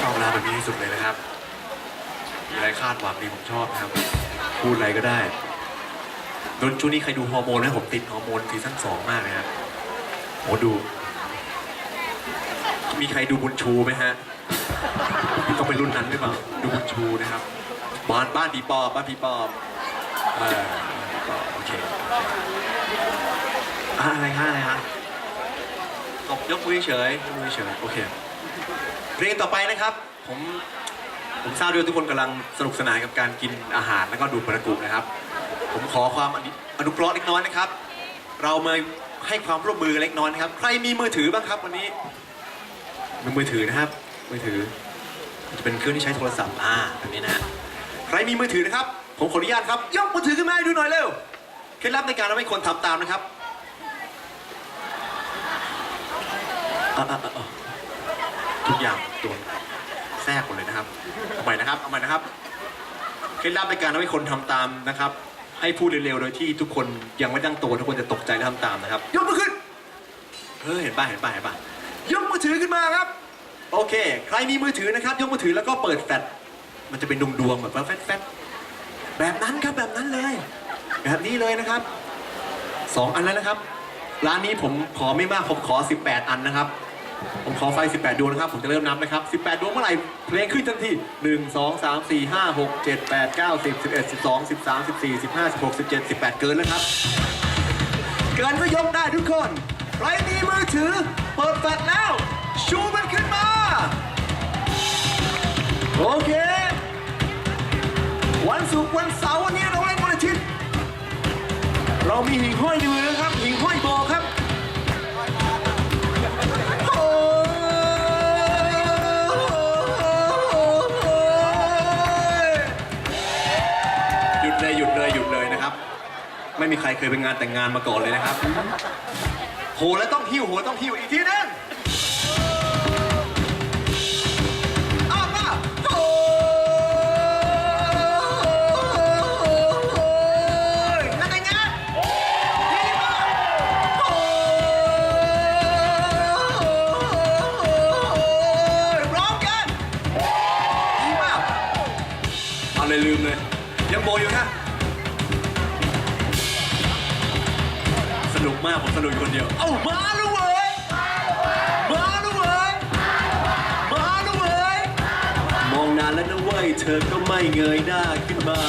ชอบเวลาแบบนี้ที่สุดเลยนะครับ มีอะไรคาดหวังดีผมชอบนะครับ พูดอะไรก็ได้โดนช่วงนี้ใครดูฮอร์โมนไหมผมติดฮอร์โมนซีซั่นสองมากเลยครับโหดู มีใครดูบุญชูไหมฮะต้องเป็นรุ่นนั้นหรือเปล่าดูบุญชูนะครับ บ้านบ้านผีปอบบ้านผีปอบเออผีปอบโอเคอะอะไรฮะอะไรฮะตบยกมือเฉยยกมือเฉยโอเค เพลงต่อไปนะครับ ผมผมทราบด้วยว่าทุกคนกำลังสนุกสนานกับการกินอาหารแล้วก็ดูประกุนะครับ ผมขอความอนุเคราะห์เล็กน้อยนะครับ เรามาให้ความร่วมมือเล็กน้อยนะครับ ใครมีมือถือบ้างครับวันนี้มีมือถือนะครับ มือถือจะเป็นเครื่องที่ใช้โทรศัพท์อ่าแบบนี้นะ ใครมีมือถือนะครับ ผมขออนุญาตครับยกมือถือขึ้นมาให้ดูหน่อยเร็วเคล็ดลับในการทำให้คนทำตามนะครับทุกอย่าง โดนแทรกหมดเลยนะครับเอาใหม่นะครับเอาใหม่นะครับเคล็ดลับในการทำให้คนทำตามนะครับ ให้พูดเร็วๆโดยที่ทุกคนยังไม่ตั้งตัวทุกคนจะตกใจและทำตามนะครับ ยกมือขึ้น เออเห็นป่ะเห็นป่ะเห็นป่ะยกมือถือขึ้นมาครับ โอเค ใครมีมือถือนะครับ ยกมือถือแล้วก็เปิดแฟลชมันจะเป็นดวงดวงๆแบบว่าแฟลชแฟลชแบบนั้นครับแบบนั้นเลย แบบนี้เลยนะครับสองอันแล้วนะครับ ร้านนี้ผมขอไม่มากผมขอ 18 อันนะครับ ผมขอไฟ 18 ดวงนะครับ ผมจะเริ่มนับนะครับ 18 ดวงเมื่อไหร่ เพลงขึ้นทันที 1 2 3 4 5 6 7 8 9 10 11 12 13 14 15 16 17 18 เกินแล้วครับ เกินก็ยกได้ทุกคนใครมีมือถือ เปิดแฟลชแล้ว ชูมันขึ้นมา โอเค วันศุกร์วันเสาร์วันนี้เราเล่นวันอาทิตย์เรามีหิ่งห้อยในมือนะครับ หิ่งห้อยบอครับ ไม่มีใครเคยเป็นงานแต่งงานมาก่อนเลยนะครับ โหแล้วต้องหิ้วโหต้องหิ้วอีกทีนึง สนุกมาก ผมสนุกอยู่คนเดียว เอ้ามาแลูกเว้ย มาแลูกเว้ย มาแลูกเว้ย มองนานแล้วนะเว้ย เธอก็ไม่เงยหน้าขึ้นมา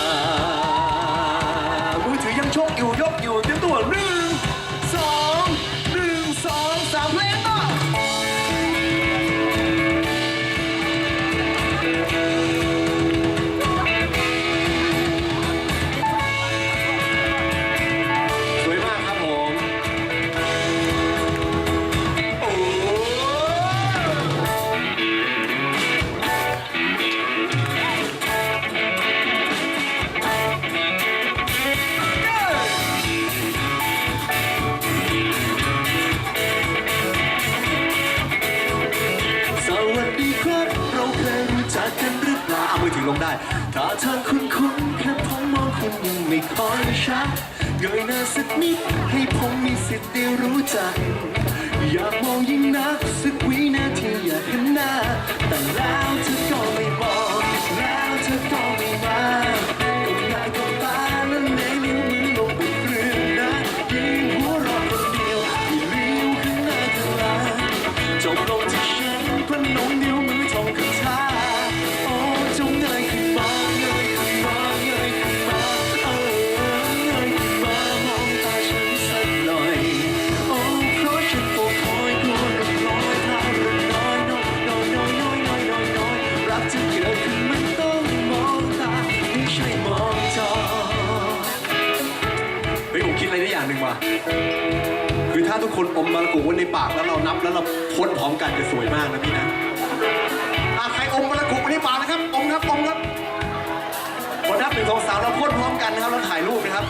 ล่าเอามือถือลงได้ถ้าทางคุณคุณแค่ผมมองคุณยังไม่ค่อยชัดเงยหน้าสักนิดให้ผมมีสิทธิ์ได้รู้จัก อยากมองยิ่งนักสักวินาทีอยากเห็นหน้า แต่แล้วเธอ ใช่มองจอเฮ้ยผมคิดอะไรได้อย่างหนึ่งว่ะคือถ้าทุกคนอมมะละกอไว้ในปากแล้วเรานับแล้วเราพ่นพร้อมกันจะสวยมากนะพี่นะอะใครอมมะละกอไว้ในปากนะครับอมครับอมครับพอนับหนึ่งสองสามเราพ่นพร้อมกันนะครับแล้วถ่ายรูปนะครับ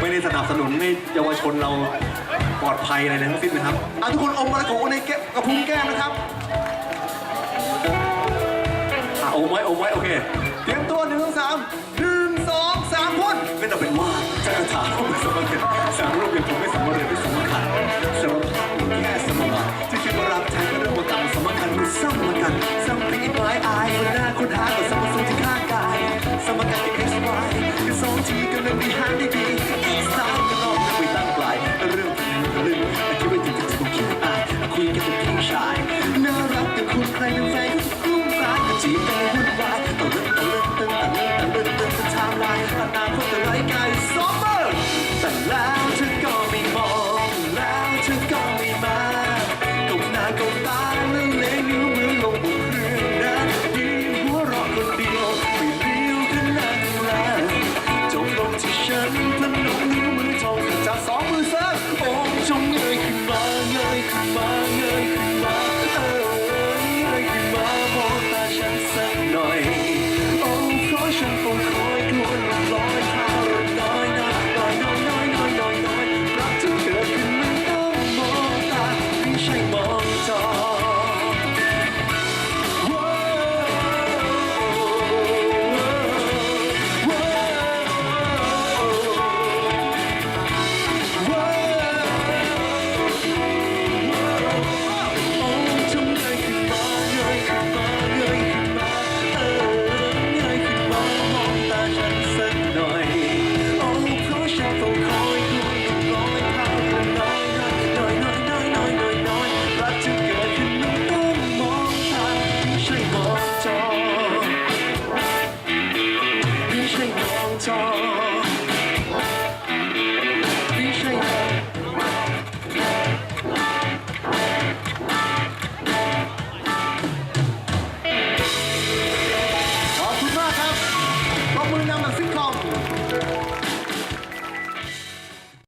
ไม่ได้สนับสนุนให้เยาวชนเราปลอดภัยอะไรทั้งสิ้นนะครับอะทุกคนอมมะละกอไว้ในแก้มกระพุ้งแก้มนะครับอะอมไว้อมไว้โอเค สามหนึ่งสองสามคนไม่ต้องเป็นว่าจะถามว่าสมรรถสามรูปเป็นผมไม่สมรรถไม่สมรรถสมรรถ